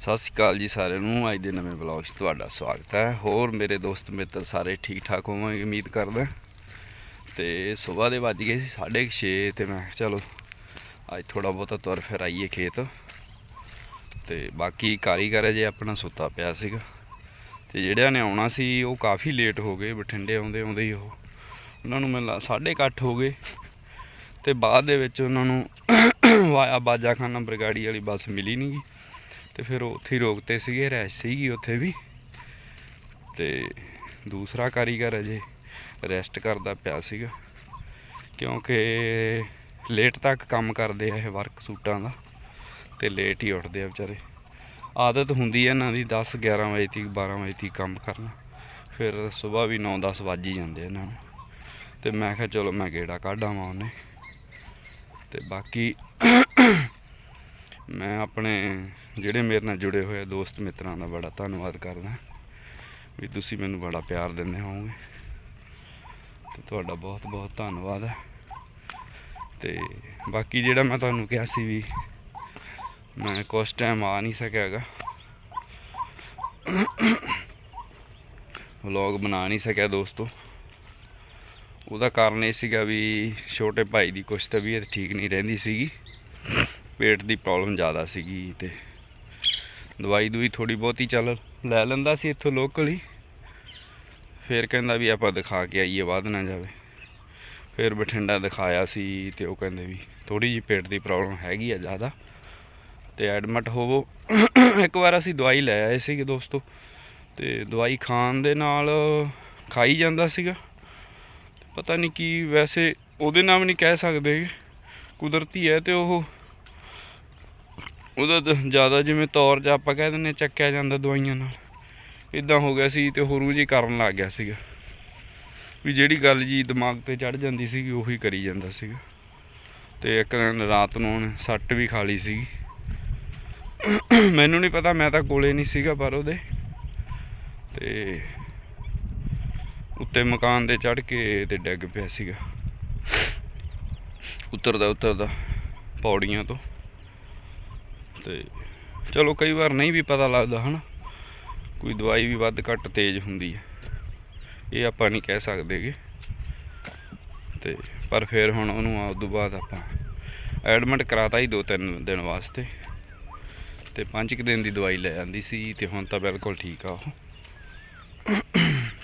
ਸਤਿ ਸ਼੍ਰੀ ਅਕਾਲ ਜੀ ਸਾਰਿਆਂ ਨੂੰ। ਅੱਜ ਦੇ ਨਵੇਂ ਵਲੌਗ 'ਚ ਤੁਹਾਡਾ ਸਵਾਗਤ ਹੈ। ਹੋਰ ਮੇਰੇ ਦੋਸਤ ਮਿੱਤਰ ਸਾਰੇ ਠੀਕ ਠਾਕ ਹੋਵਾਂਗੇ, ਉਮੀਦ ਕਰਦਾ। ਤੇ ਸਵੇਰ ਦੇ ਵੱਜ ਗਏ ਸੀ 6:30 ਤੇ ਮੈਂ ਕਿਹਾ ਚਲੋ, ਅੱਜ ਥੋੜਾ ਬਹੁਤਾ ਤੁਰ ਫਿਰ ਆਈਏ ਖੇਤ। ਤੇ ਬਾਕੀ ਕਾਰੀਗਰ ਜੇ ਆਪਣਾ ਸੁੱਤਾ ਪਿਆ ਸੀਗਾ। ਤੇ ਜਿਹੜਿਆਂ ਨੇ ਆਉਣਾ ਸੀ, ਉਹ ਕਾਫੀ ਲੇਟ ਹੋ ਗਏ, ਬਠਿੰਡੇ ਆਉਂਦੇ ਆਉਂਦੇ ਹੀ ਉਹ, ਉਹਨਾਂ ਨੂੰ ਮਿਲਣਾ 8:30 ਹੋ ਗਏ। ਤੇ ਬਾਅਦ ਦੇ ਵਿੱਚ ਉਹਨਾਂ ਨੂੰ ਵਾਇਆ ਬਾਜਾਖਾਨਾ ਬਰਗਾੜੀ ਵਾਲੀ ਬੱਸ ਮਿਲੀ ਨਹੀਂ ਗੀ ਤੇ ਫਿਰ ਉੱਥੇ ਹੀ ਰੋਕਤੇ ਸੀਗੇ, ਰੈਸ਼ ਸੀਗੀ ਉੱਥੇ ਵੀ। ਤੇ ਦੂਸਰਾ ਕਾਰੀਗਰ ਅਜੇ ਰੈਸਟ ਕਰਦਾ ਪਿਆ ਸੀਗਾ, ਕਿਉਂਕਿ ਲੇਟ ਤੱਕ ਕੰਮ ਕਰਦੇ ਆ ਇਹ ਵਰਕ ਸੂਟਾਂ ਦਾ, ਤੇ ਲੇਟ ਹੀ ਉੱਠਦੇ ਆ ਵਿਚਾਰੇ। ਆਦਤ ਹੁੰਦੀ ਹੈ ਇਹਨਾਂ ਦੀ 10 11 ਵਜੇ ਤੱਕ 12 ਵਜੇ ਤੱਕ ਕੰਮ ਕਰਨਾ। ਫਿਰ ਸਵੇਰ ਵੀ 9 10 ਵੱਜ ਹੀ ਜਾਂਦੇ ਇਹਨਾਂ ਨੂੰ। ਤੇ ਮੈਂ ਕਿਹਾ ਚਲੋ ਮੈਂ ਗੇੜਾ ਕੱਢ ਆਵਾਂ ਉਹਨੇ। ਤੇ ਬਾਕੀ ਮੈਂ ਆਪਣੇ ਜਿਹੜੇ ਮੇਰੇ ਨਾਲ ਜੁੜੇ ਹੋਏ ਦੋਸਤ ਮਿੱਤਰਾਂ ਦਾ ਬੜਾ ਧੰਨਵਾਦ ਕਰਦਾ। ਵੀ ਤੁਸੀਂ ਮੈਨੂੰ ਬੜਾ ਪਿਆਰ ਦਿੰਦੇ ਹੋਵੋਗੇ। ਤੇ ਤੁਹਾਡਾ ਬਹੁਤ ਬਹੁਤ ਧੰਨਵਾਦ ਹੈ। ਤੇ ਬਾਕੀ ਜਿਹੜਾ ਮੈਂ ਤੁਹਾਨੂੰ ਕਿਹਾ ਸੀ ਵੀ ਮੈਂ ਕੁਛ ਟਾਈਮ ਆ ਨਹੀਂ ਸਕਿਆ ਹੈਗਾ। ਵਲੌਗ ਬਣਾ ਨਹੀਂ ਸਕਿਆ ਦੋਸਤੋ। ਉਹਦਾ ਕਾਰਨ ਇਹ ਸੀਗਾ ਵੀ ਛੋਟੇ ਭਾਈ ਦੀ ਕੁਛ ਤਬੀਅਤ ਠੀਕ ਨਹੀਂ ਰਹਿੰਦੀ ਸੀਗੀ। ਪੇਟ ਦੀ ਪ੍ਰੋਬਲਮ ਜ਼ਿਆਦਾ ਸੀਗੀ ਤੇ ਦਵਾਈ ਦੂਈ ਥੋੜੀ ਬਹੁਤੀ ਚੱਲ ਲੈ ਲੈਂਦਾ ਸੀ ਇੱਥੋਂ ਲੋਕਲ ਹੀ। ਫਿਰ ਕਹਿੰਦਾ ਵੀ ਆਪਾਂ ਦਿਖਾ ਕੇ ਆਈਏ, ਵੱਧ ਨਾ ਜਾਵੇ। ਫਿਰ ਬਠਿੰਡਾ ਦਿਖਾਇਆ ਸੀ ਤੇ ਉਹ ਕਹਿੰਦੇ ਵੀ ਥੋੜੀ ਜਿਹੀ ਪੇਟ ਦੀ ਪ੍ਰੋਬਲਮ ਹੈਗੀ ਆ ਜ਼ਿਆਦਾ। ਤੇ ਐਡਮਿਟ ਹੋਵੋ, ਇੱਕ ਵਾਰ ਅਸੀਂ ਦਵਾਈ ਲੈ ਆਏ ਸੀਗੇ ਦੋਸਤੋ। ਤੇ ਦਵਾਈ ਖਾਣ ਦੇ ਨਾਲ ਖਾਈ ਜਾਂਦਾ ਸੀਗਾ। ਪਤਾ ਨਹੀਂ ਕੀ ਵੈਸੇ ਉਹਦੇ ਨਾਮ ਨਹੀਂ ਕਹਿ ਸਕਦੇ ਕੁਦਰਤੀ ਹੈ ਤੇ ਉਹ ਉਹਦਾ ਜ਼ਿਆਦਾ ਜਿਵੇਂ ਤੌਰ ਜਾਂ ਆਪਾਂ ਕਹਿ ਦਿੰਦੇ ਚੱਕਿਆ ਜਾਂਦਾ ਦਵਾਈਆਂ ਨਾਲ। ਇਦਾਂ ਹੋ ਗਿਆ ਸੀ ਤੇ ਹੋਰੂ ਜੀ ਕਰਨ ਲੱਗ ਗਿਆ ਸੀਗਾ। ਵੀ ਜਿਹੜੀ ਗੱਲ ਜੀ ਦਿਮਾਗ ਤੇ ਚੜ ਜਾਂਦੀ ਸੀਗੀ, ਉਹੀ ਕਰੀ ਜਾਂਦਾ ਸੀਗਾ। ਤੇ ਇੱਕ ਦਿਨ ਰਾਤ ਨੂੰ ਉਹਨੇ ਸੱਟ ਵੀ ਖਾ ਲਈ ਸੀਗੀ। ਮੈਨੂੰ ਨਹੀਂ ਪਤਾ, ਮੈਂ ਤਾਂ ਕੋਲੇ ਨਹੀਂ ਸੀਗਾ ਪਰ ਉਹਦੇ। ਤੇ ਉੱਤੇ ਮਕਾਨ ਦੇ ਚੜ ਕੇ ਤੇ ਡਿੱਗ ਪਿਆ ਸੀਗਾ। ਉਤਰਦਾ ਉਤਰਦਾ ਪੌੜੀਆਂ ਤੋਂ। ਤੇ ਚਲੋ ਕਈ ਵਾਰ ਨਹੀਂ ਵੀ ਪਤਾ ਲੱਗਦਾ, ਹਨਾ? ਕੋਈ ਦਵਾਈ ਵੀ ਵੱਧ ਘੱਟ ਤੇਜ਼ ਹੁੰਦੀ ਹੈ। ਇਹ ਆਪਾਂ ਨਹੀਂ ਕਹਿ ਸਕਦੇਗੇ ਤੇ ਪਰ ਫਿਰ ਹੁਣ ਉਹਨੂੰ ਉਸ ਤੋਂ ਬਾਅਦ ਆਪਾਂ ਐਡਮਿਟ ਕਰਾਤਾ ਹੀ ਦੋ ਤਿੰਨ ਦਿਨ ਵਾਸਤੇ। ਤੇ ਪੰਜ ਕੁ ਦਿਨ ਦੀ ਦਵਾਈ ਲੈ ਜਾਂਦੀ ਸੀ ਤੇ ਹੁਣ ਤਾਂ ਬਿਲਕੁਲ ਠੀਕ ਆ ਉਹ।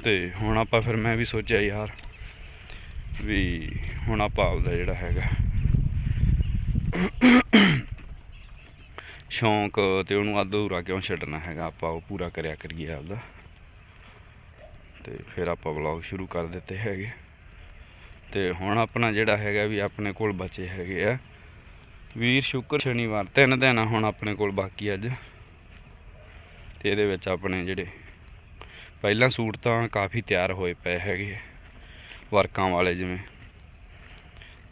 ਤੇ ਹੁਣ ਆਪਾਂ ਫਿਰ ਮੈਂ ਵੀ ਸੋਚਿਆ ਯਾਰ ਵੀ ਹੁਣ ਆਪਾਂ ਆਪਦਾ ਜਿਹੜਾ ਹੈਗਾ ਸ਼ੌਂਕ ਤੇ ਉਹਨੂੰ ਅਧੂਰਾ ਕਿਉਂ ਛੱਡਣਾ ਹੈਗਾ? ਆਪਾਂ ਉਹ ਪੂਰਾ ਕਰਿਆ ਕਰੀਏ ਆਪਦਾ। ਤੇ ਫਿਰ ਆਪਾਂ ਵਲੌਗ ਸ਼ੁਰੂ ਕਰ ਦਿੱਤੇ ਹੈਗੇ। ਤੇ ਹੁਣ ਆਪਣਾ ਜਿਹੜਾ ਹੈਗਾ ਵੀ ਆਪਣੇ ਕੋਲ ਬਚੇ ਹੈਗੇ ਆ। ਵੀਰ ਸ਼ੁੱਕਰ, ਸ਼ਨੀਵਾਰ ਤਿੰਨ ਦਿਨ ਹੁਣ ਆਪਣੇ ਕੋਲ ਬਾਕੀ ਅੱਜ। ਤੇ ਇਹਦੇ ਵਿੱਚ ਆਪਣੇ ਜਿਹੜੇ ਪਹਿਲਾਂ ਸੂਟ ਤਾਂ ਕਾਫੀ ਤਿਆਰ ਹੋਏ ਪਏ ਹੈਗੇ ਵਰਕਾਂ ਵਾਲੇ ਜਿਵੇਂ।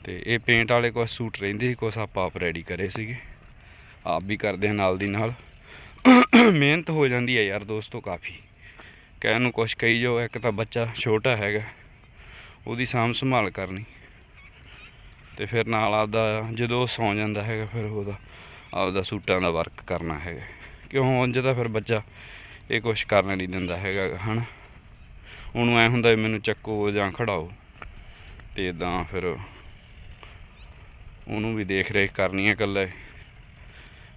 ਤੇ ਇਹ ਪੇਂਟ ਵਾਲੇ ਕੁਝ ਸੂਟ ਰਹਿੰਦੇ ਸੀ ਕੁਝ ਆਪਾਂ ਆਪ ਰੈਡੀ ਕਰੇ ਸੀਗੇ। ਆਪ ਵੀ ਕਰਦੇ ਹਾਂ ਨਾਲ ਦੀ ਨਾਲ। ਮਿਹਨਤ ਹੋ ਜਾਂਦੀ ਹੈ ਯਾਰ ਦੋਸਤੋ ਕਾਫੀ। ਕਹਿਣ ਨੂੰ ਕੁਛ ਕਹੀ ਜੋ ਇੱਕ ਤਾਂ ਬੱਚਾ ਛੋਟਾ ਹੈਗਾ ਉਹਦੀ ਸਾਂਭ ਸੰਭਾਲ ਕਰਨੀ। ਤੇ ਫਿਰ ਨਾਲ ਆਪਦਾ ਜਦੋਂ ਉਹ ਸੌਂ ਜਾਂਦਾ ਹੈਗਾ ਫਿਰ ਉਹਦਾ ਆਪਦਾ ਸੂਟਾਂ ਦਾ ਵਰਕ ਕਰਨਾ ਹੈਗਾ। ਕਿਉਂ? ਉਂਝ ਤਾਂ ਫਿਰ ਬੱਚਾ ਇਹ ਕੁਛ ਕਰਨ ਨਹੀਂ ਦਿੰਦਾ ਹੈਗਾ ਗਾ, ਹਨਾ? ਉਹਨੂੰ ਐ ਹੁੰਦਾ ਮੈਨੂੰ ਚੱਕੋ ਜਾਂ ਖੜਾਓ। ਤੇ ਇਦਾਂ ਫਿਰ ਉਹਨੂੰ ਵੀ ਦੇਖ ਰੇਖ ਕਰਨੀ ਹੈ ਇਕੱਲੇ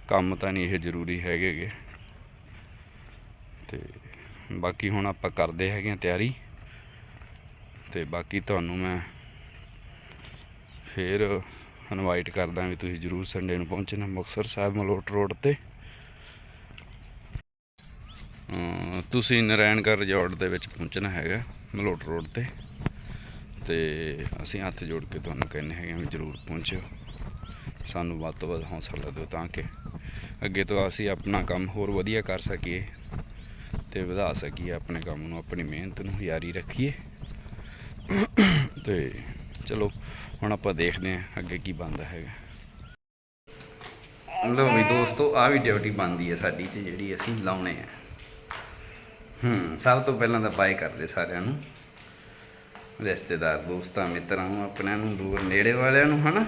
ਕੰਮ ਤਾਂ ਨਹੀਂ ਇਹ ਜ਼ਰੂਰੀ ਹੈਗੇ ਗੇ। ਤੇ ਬਾਕੀ ਹੁਣ ਆਪਾਂ ਕਰਦੇ ਹੈਗੇ ਆ ਤਿਆਰੀ। ਤੇ ਬਾਕੀ ਤੁਹਾਨੂੰ ਮੈਂ ਫਿਰ ਇਨਵਾਈਟ ਕਰਦਾ ਵੀ ਤੁਸੀਂ ਜਰੂਰ ਸੰਡੇ ਨੂੰ ਪਹੁੰਚਣਾ ਮੁਕਤਸਰ ਸਾਹਿਬ ਮਲੋਟ ਰੋਡ ਤੇ। ਤੁਸੀਂ ਨਰਾਇਣਗੜ੍ਹ ਰਿਜ਼ੋਰਟ ਦੇ ਵਿੱਚ ਪਹੁੰਚਣਾ ਹੈਗਾ ਮਲੋਟ ਰੋਡ ਤੇ। ਤੇ ਅਸੀਂ ਹੱਥ ਜੋੜ ਕੇ ਤੁਹਾਨੂੰ ਕਹਿੰਦੇ ਹੈਗੇ ਹਾਂ ਵੀ ਜਰੂਰ ਪਹੁੰਚਿਓ। ਸਾਨੂੰ ਵੱਧ ਤੋਂ ਵੱਧ ਹੌਸਲਾ ਦਿਓ ਤਾਂ ਕਿ ਅੱਗੇ ਤੋਂ ਅਸੀਂ ਆਪਣਾ ਕੰਮ ਹੋਰ ਵਧੀਆ ਕਰ ਸਕੀਏ ਤੇ ਵਧਾ ਸਕੀਏ ਆਪਣੇ ਕੰਮ ਨੂੰ, ਆਪਣੀ ਮਿਹਨਤ ਨੂੰ ਜਾਰੀ ਰੱਖੀਏ। ਤੇ ਚਲੋ, ਹੁਣ ਆਪਾਂ ਦੇਖਦੇ ਹਾਂ ਅੱਗੇ ਕੀ ਬਣਦਾ ਹੈਗਾ। ਲੋ ਵੀ ਦੋਸਤੋ ਆ ਵੀ ਡਿਊਟੀ ਬਣਦੀ ਹੈ ਸਾਡੀ ਤੇ ਜਿਹੜੀ ਅਸੀਂ ਲਾਉਣੇ ਆ। ਹੂੰ, ਸਭ ਤੋਂ ਪਹਿਲਾਂ ਤਾਂ ਬਾਏ ਕਰਦੇ ਸਾਰਿਆਂ ਨੂੰ। ਰਿਸ਼ਤੇਦਾਰ, ਦੋਸਤਾਂ, ਮਿੱਤਰਾਂ ਨੂੰ, ਆਪਣਿਆਂ ਨੂੰ, ਦੂਰ ਨੇੜੇ ਵਾਲਿਆਂ ਨੂੰ, ਹਨਾ?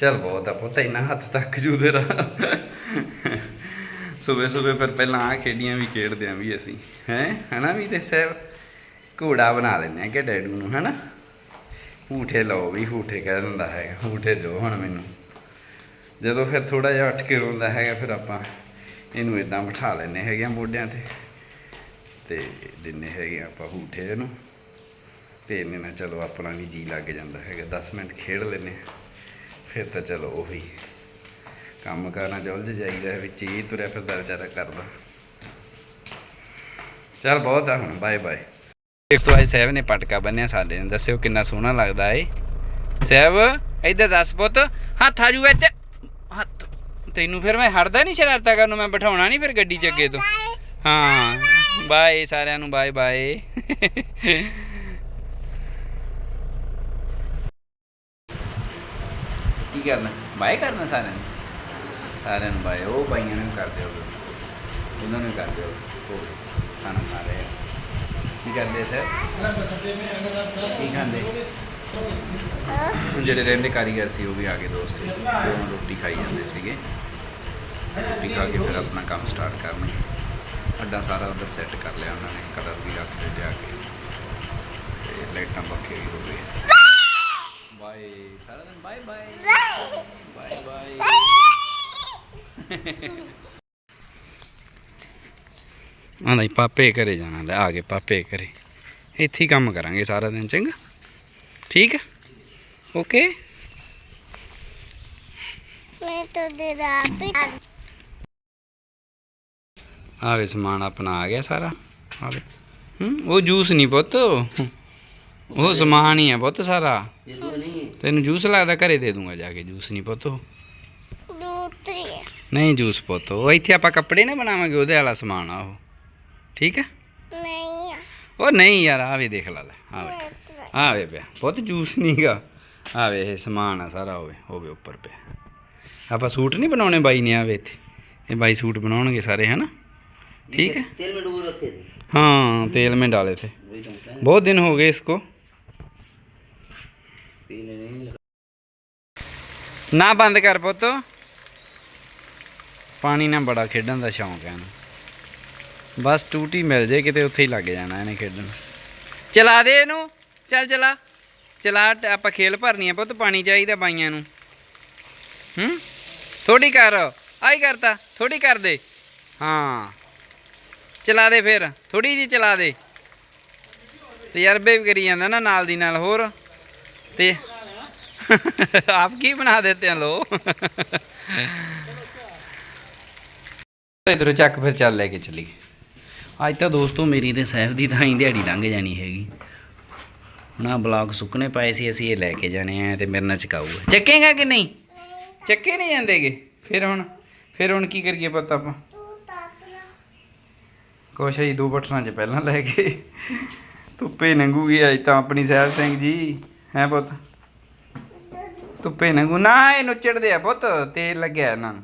ਚੱਲ ਬਹੁਤ ਆ ਪੁੱਤ, ਇੰਨਾ ਹੱਥ ਤੱਕ ਜੂ ਤੇਰਾ। ਸਵੇਰੇ ਸਵੇਰੇ ਫਿਰ ਪਹਿਲਾਂ ਆ ਖੇਡੀਆਂ ਵੀ ਖੇਡਦੇ ਆਂ ਵੀ ਅਸੀਂ, ਹੈ? ਹਨਾ ਵੀ ਤੇ ਸਾਹਿਬ? ਘੋੜਾ ਬਣਾ ਲੈਂਦੇ ਆ ਕਿ ਡੈਡੂ ਨੂੰ, ਹਨਾ? ਹੂਠੇ ਲਓ ਵੀ, ਹੂਠੇ ਕਹਿ ਦਿੰਦਾ ਹੈਗਾ, ਹੂਠੇ ਦਿਓ ਹੁਣ ਮੈਨੂੰ। ਜਦੋਂ ਫਿਰ ਥੋੜਾ ਜਿਹਾ ਉੱਠ ਕੇ ਰੋਂਦਾ ਹੈਗਾ, ਫਿਰ ਆਪਾਂ ਇਹਨੂੰ ਇਦਾਂ ਬਿਠਾ ਲੈਂਦੇ ਹੈਗੇ ਆ ਮੋਢਿਆਂ ਤੇ। ਤੇ ਦਿੰਨੇ ਹੈਗੇ ਆ ਆਪਾਂ ਹੂਠੇ ਇਹਨੂੰ। ਤੇ ਇਹਨੇ ਨਾਲ ਚਲੋ ਆਪਣਾ ਵੀ ਜੀ ਲੱਗ ਜਾਂਦਾ ਹੈਗਾ 10 ਮਿੰਟ ਖੇਡ ਲੈਨੇ ਆ। ਫਿਰ ਤਾਂ ਚਲੋ ਉਹੀ ਕੰਮ ਕਰਨਾ ਜੁਲਝ ਜਾਈਦਾ ਵਿੱਚ ਹੀ ਤੁਰਿਆ ਫਿਰਦਾ ਵਿਚਾਰਾ ਕਰਦਾ। ਚਲ ਬਹੁਤ ਆ ਹੁਣ ਬਾਏ ਬਾਏ ਇੱਕ ਤੋਂ ਅੱਜ ਸਾਹਿਬ ਨੇ ਪਟਕਾ ਬੰਨਿਆ ਸਾਡੇ ਨੇ, ਦੱਸਿਓ ਕਿੰਨਾ ਸੋਹਣਾ ਲੱਗਦਾ ਏ। ਸਾਹਿਬ, ਇੱਧਰ ਦੱਸ ਪੁੱਤ, ਹੱਥ ਆਜੂ ਵਿੱਚ। ਹੱਥ, ਤੈਨੂੰ ਫਿਰ ਮੈਂ ਹਟਦਾ ਨਹੀਂ ਸ਼ਰਾਰਤਾਂ ਕਰਨ ਨੂੰ, ਮੈਂ ਬਿਠਾਉਣਾ ਨਹੀਂ ਫਿਰ ਗੱਡੀ 'ਚ ਅੱਗੇ ਤੋਂ। ਹਾਂ ਬਾਏ ਸਾਰਿਆਂ ਨੂੰ ਬਾਏ ਬਾਏ ਕੀ ਕਰਨਾ? ਬਾਏ ਕਰਨਾ ਸਾਰਿਆਂ ਨੂੰ? ਸਾਰਿਆਂ ਨੂੰ ਬਾਏ। ਉਹ ਬਾਈਆਂ ਨੂੰ ਕਰ ਦਿਓ। ਉਹਨਾਂ ਨੂੰ ਕਰ ਦਿਓ। ਉਹ ਖਾਣਾ ਖਾ ਰਹੇ ਆ। ਕੀ ਕਰਦੇ ਸਰ? ਕੀ ਖਾਂਦੇ? ਜਿਹੜੇ ਰਹਿੰਦੇ ਕਾਰੀਗਰ ਸੀ, ਉਹ ਵੀ ਆ ਗਏ ਦੋਸਤ। ਉਹ ਰੋਟੀ ਖਾਈ ਜਾਂਦੇ ਸੀਗੇ। ਰੋਟੀ ਖਾ ਕੇ ਫਿਰ ਆਪਣਾ ਕੰਮ ਸਟਾਰਟ ਕਰਨਾ। ਅੱਡਾ ਸਾਰਾ ਉਧਰ ਸੈੱਟ ਕਰ ਲਿਆ ਉਹਨਾਂ ਨੇ। ਕਲਰ ਵੀ ਰੱਖ ਲਏ ਲਿਆ ਕੇ। ਤੇ ਲਾਈਟਾਂ ਪੱਖੇ ਵੀ ਹੋ ਗਏ। ਬਾਏ। ਸਾਰਾ ਦਿਨ ਬਾਏ ਬਾਏ ਬਾਏ ਬਾਏ ਪਾਪੇ ਘਰੇ ਜਾਣਾ ਲੈ ਆ ਗਏ ਪਾਪੇ ਘਰੇ। ਇੱਥੇ ਹੀ ਕੰਮ ਕਰਾਂਗੇ ਸਾਰਾ ਦਿਨ ਚੰਗਾ? ਠੀਕ ਹੈ ਓਕੇ? ਮੈਂ ਤਾਂ ਦੇ ਰਾਤ ਆਵੇ ਸਮਾਨ ਆਪਣਾ ਆ ਗਿਆ ਸਾਰਾ। ਆਵੇ। ਹੂੰ ਉਹ ਜੂਸ ਨਹੀਂ ਪੁੱਤ। ਉਹ ਸਮਾਨ ਹੀ ਹੈ ਪੁੱਤ ਸਾਰਾ ਤੈਨੂੰ ਜੂਸ ਲੱਗਦਾ ਘਰੇ ਦੇ ਦੂੰਗਾ ਜਾ ਕੇ ਜੂਸ ਨਹੀਂ ਪੁੱਤ ਉਹ। ਦੂਤਰੀ ਨਹੀਂ ਜੂਸ ਪੁੱਤ ਉਹ ਇੱਥੇ ਆਪਾਂ ਕੱਪੜੇ ਨਾ ਬਣਾਵਾਂਗੇ ਉਹਦੇ ਵਾਲਾ ਸਮਾਨ ਆ ਉਹ ਠੀਕ ਹੈ ਨਹੀਂ ਆ ਉਹ ਨਹੀਂ ਯਾਰ ਆਵੇ ਦੇਖ ਲਾ ਲੈ ਆਵੇ ਮੈਂ ਤਾਂ ਆਵੇ ਪਿਆ ਪੁੱਤ ਜੂਸ ਨਹੀਂਗਾ ਆਵੇ ਇਹ ਸਮਾਨ ਆ ਸਾਰਾ ਹੋਵੇ ਹੋਵੇ ਉੱਪਰ ਪਿਆ ਆਪਾਂ ਸੂਟ ਨਹੀਂ ਬਣਾਉਣੇ ਬਾਈ ਨੇ ਆਵੇ ਇੱਥੇ ਇਹ ਬਾਈ ਸੂਟ ਬਣਾਉਣਗੇ ਸਾਰੇ ਹਨਾ ठीक है तेल में डुबो रखे थे हाँ तेल में डाले थे वही तो होता है बहुत दिन हो गए इसको ਨਾ ਬੰਦ ਕਰ ਪੁੱਤ। ਪਾਣੀ ਨਾਲ ਬੜਾ ਖੇਡਣ ਦਾ ਸ਼ੌਂਕ ਹੈ ਇਹਨੂੰ ਬਸ ਟੂਟੀ ਮਿਲ ਜੇ ਕਿਤੇ ਉੱਥੇ ਹੀ ਲੱਗ ਜਾਣਾ ਇਹਨੇ ਖੇਡਣ। ਚਲਾ ਦੇ ਇਹਨੂੰ। ਚੱਲ ਚਲਾ। ਚਲਾ, ਆਪਾਂ ਖੇਲ ਭਰਨੀ ਆ ਪੁੱਤ, ਪਾਣੀ ਚਾਹੀਦਾ ਬਾਈਆਂ ਨੂੰ। ਹੂੰ? ਥੋੜੀ ਕਰ। ਆਈ ਕਰਤਾ। ਥੋੜੀ ਕਰ ਦੇ। ਹਾਂ। ਚਲਾ ਦੇ ਫਿਰ। ਥੋੜੀ ਜੀ ਚਲਾ ਦੇ। ਤਜਰਬੇ ਵੀ ਕਰੀ ਜਾਂਦਾ ਨਾ ਨਾਲ ਦੀ ਨਾਲ ਹੋਰ। ਤੇ आप की बना देते हैं लो ਇਧਰੋਂ ਚੱਕ ਫਿਰ ਚੱਲ ਲੈ ਕੇ ਚਲੀ ਅੱਜ ਤਾਂ ਦੋਸਤੋ ਮੇਰੀ ਤੇ ਸੈਫ ਦੀ ਤਾਂ ਹੀ ਦਿਹਾੜੀ ਲੰਘ ਜਾਣੀ ਹੈਗੀ ਹੁਣ ਆਹ ਬਲੌਗ ਸੁੱਕਣੇ ਪਏ ਸੀ ਅਸੀਂ ਇਹ ਲੈ ਕੇ ਜਾਣੇ ਆ ਤੇ ਮੇਰੇ ਨਾਲ ਚਕਾਊਗਾ ਚੱਕੇਗਾ ਕਿ ਨਹੀਂ ਚੱਕੇ ਨਹੀਂ ਜਾਂਦੇਗੇ ਫਿਰ ਹੁਣ ਫਿਰ ਹੁਣ ਕੀ ਕਰੀਏ ਪਤਾ ਆਪਾਂ ਤੂੰ ਤਾਤਰਾ ਕੁਛ ਹੀ ਦੋ ਬਟਨਾਂ 'ਚ ਪਹਿਲਾਂ ਲੈ ਕੇ ਧੁੱਪੇ ਨੰਗੂਗੀ ਅੱਜ ਤਾਂ ਆਪਣੀ ਸਾਹਿਬ ਸਿੰਘ ਜੀ ਹੈ ਪੁੱਤ? ਧੁੱਪੇ ਨੰਗੂ। ਨਾ ਇਹ ਨੁੱਚੜਦੇ ਆ ਪੁੱਤ ਤੇਲ ਲੱਗਿਆ ਇਹਨਾਂ ਨੂੰ।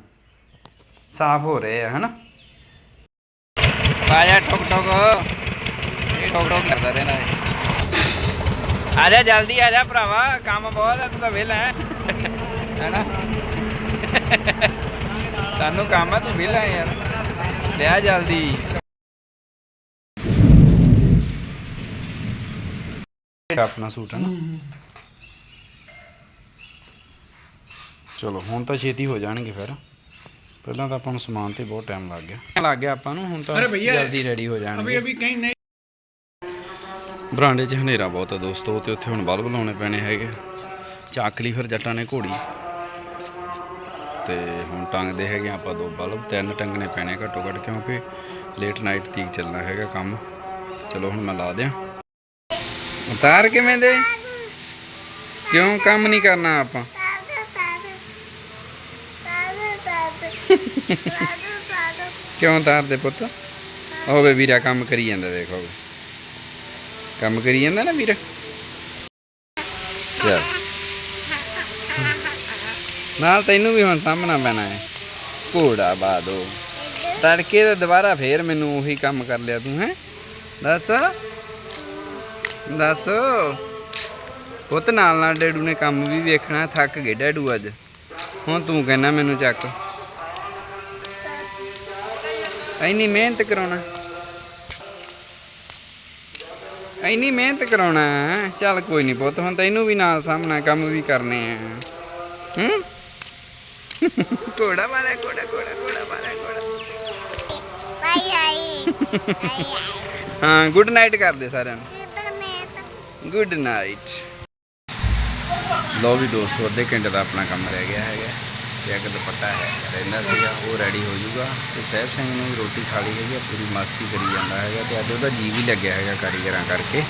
ਸਾਫ਼ ਹੋ ਰਹੇ ਆ, ਹਨਾ? ਆਜਾ, ਠੋਕ ਠੋਕ। ਇਹ ਠੋਕ ਠੋਕ ਕਰਦਾ ਰਹਿਣਾ ਇਹ। ਆ ਜਲਦੀ ਆ ਜਾ ਭਰਾਵਾ, ਕੰਮ ਬਹੁਤ ਆ, ਤੂੰ ਤਾਂ ਵਿਹਲਾ ਹੈ। ਹੈਨਾ? ਸਾਨੂੰ ਕੰਮ ਆ, ਤੂੰ ਵਿਹਲਾ ਹੈ ਯਾਰ। ਲਿਆ ਜਲਦੀ। ਆਪਣਾ ਸੂਟ ਹੈ ਨਾ। ਚਲੋ ਹੁਣ ਤਾਂ ਛੇਤੀ ਹੋ ਜਾਣਗੇ ਫਿਰ। ਪਹਿਲਾਂ ਤਾਂ ਆਪਾਂ ਨੂੰ ਸਮਾਨ ਤੇ ਬਹੁਤ ਟਾਈਮ ਲੱਗ ਗਿਆ। ਲੱਗ ਗਿਆ ਆਪਾਂ ਨੂੰ ਹੁਣ ਤਾਂ ਜਲਦੀ ਰੈਡੀ ਹੋ ਜਾਣਗੇ। ਅਭੀ ਕਹੀਂ ਨਹੀਂ। ਬਰਾਂਡੇ 'ਚ ਹਨੇਰਾ ਬਹੁਤ ਆ ਦੋਸਤੋ ਤੇ ਉੱਥੇ ਹੁਣ ਬਲਬ ਲਾਉਣੇ ਪੈਣੇ ਹੈਗੇ। ਚੱਕ ਲਈ ਫਿਰ ਜੱਟਾਂ ਨੇ ਘੋੜੀ। ਤੇ ਹੁਣ ਟੰਗਦੇ ਹੈਗੇ ਆਪਾਂ ਦੋ ਬਲਬ ਤਿੰਨ ਟੰਗਣੇ ਪੈਣੇ ਘੱਟੋ ਘੱਟ ਕਿਉਂਕਿ ਲੇਟ ਨਾਈਟ ਤੀਕ ਚੱਲਣਾ ਹੈਗਾ ਕੰਮ। ਚਲੋ ਹੁਣ ਮੈਂ ਲਾ ਦਿਆਂ। ਉਤਾਰ ਕਿਵੇਂ ਦੇ? ਕਿਉਂ ਕੰਮ ਨਹੀਂ ਕਰਨਾ ਆਪਾਂ? ਕਿਉਂ ਉਤਾਰਦੇ ਪੁੱਤ? ਹੋਵੇ ਵੀਰਾ ਕੰਮ ਕਰੀ ਜਾਂਦਾ, ਦੇਖੋ ਕੰਮ ਕਰੀ ਜਾਂਦਾ ਨਾ ਵੀਰਾ? ਚੱਲ। ਨਾਲ ਤੈਨੂੰ ਵੀ ਹੁਣ ਸਾਹਮਣਾ ਪੈਣਾ ਹੈ। ਘੋੜਾ ਬਾਦੋ। ਤੜਕੇ ਤੇ ਦੁਬਾਰਾ ਫੇਰ ਮੈਨੂੰ ਉਹੀ ਕੰਮ ਕਰ ਲਿਆ ਤੂੰ, ਹੈ? ਦੱਸ। ਦੱਸ। ਪੁੱਤ ਨਾਲ ਨਾਲ ਡੈਡੂ ਨੇ ਕੰਮ ਵੀ ਵੇਖਣਾ ਥੱਕ ਗਏ ਡੈਡੂ ਅੱਜ। ਹੁਣ ਤੂੰ ਕਹਿਣਾ ਮੈਨੂੰ ਚੱਕ। ਇੰਨੀ ਮਿਹਨਤ ਕਰਾਉਣਾ। ਇੰਨੀ ਮਿਹਨਤ ਕਰਾਉਣਾ? ਚੱਲ ਕੋਈ ਨਹੀਂ ਪੁੱਤ ਹੁਣ ਤੈਨੂੰ ਵੀ ਨਾਲ ਸਾਹਮਣਾ ਕੰਮ ਵੀ ਕਰਨੇ ਆ। ਹੂੰ? ਕੋੜਾ ਵਾਲਾ ਕੋੜਾ ਕੋੜਾ ਕੋੜਾ ਵਾਲਾ ਕੋੜਾ ਬਾਈ ਆਈ ਬਾਈ ਹਾਂ ਗੁੱਡ ਨਾਈਟ ਕਰਦੇ ਸਾਰਿਆਂ ਨੂੰ। ਗੁੱਡ ਨਾਈਟ ਲੋ ਵੀ ਦੋਸਤੋ ਅੱਧੇ ਘੰਟੇ ਦਾ ਆਪਣਾ ਕੰਮ ਰਹਿ ਗਿਆ ਹੈਗਾ। ਤੇ ਇੱਕ ਦੁਪੱਟਾ ਹੈ ਰਹਿੰਦਾ ਸੀਗਾ ਉਹ ਰੈਡੀ ਹੋ ਜਾਊਗਾ। ਤੇ ਸਹਿਬ ਸਿੰਘ ਨੇ ਵੀ ਰੋਟੀ ਖਾ ਲਈ ਹੈਗੀ ਆ, ਪੂਰੀ ਮਸਤੀ ਕਰੀ ਜਾਂਦਾ ਹੈਗਾ। ਤੇ ਅੱਜ ਉਹਦਾ ਜੀ ਵੀ ਲੱਗਿਆ ਹੈਗਾ ਕਾਰੀਗਰਾਂ ਕਰਕੇ।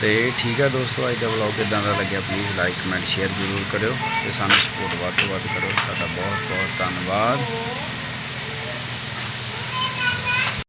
ਤੇ ਠੀਕ ਆ ਦੋਸਤੋ ਅੱਜ ਦਾ ਵਲੌਗ ਕਿਦਾਂ ਦਾ ਲੱਗਿਆ। ਪਲੀਜ਼ ਲਾਈਕ ਕਮੈਂਟ ਸ਼ੇਅਰ ਜ਼ਰੂਰ ਕਰਿਓ। ਤੇ ਸਾਨੂੰ ਸਪੋਰਟ ਵੱਧ ਤੋਂ ਵੱਧ ਕਰੋ। ਤੁਹਾਡਾ ਬਹੁਤ ਬਹੁਤ ਧੰਨਵਾਦ।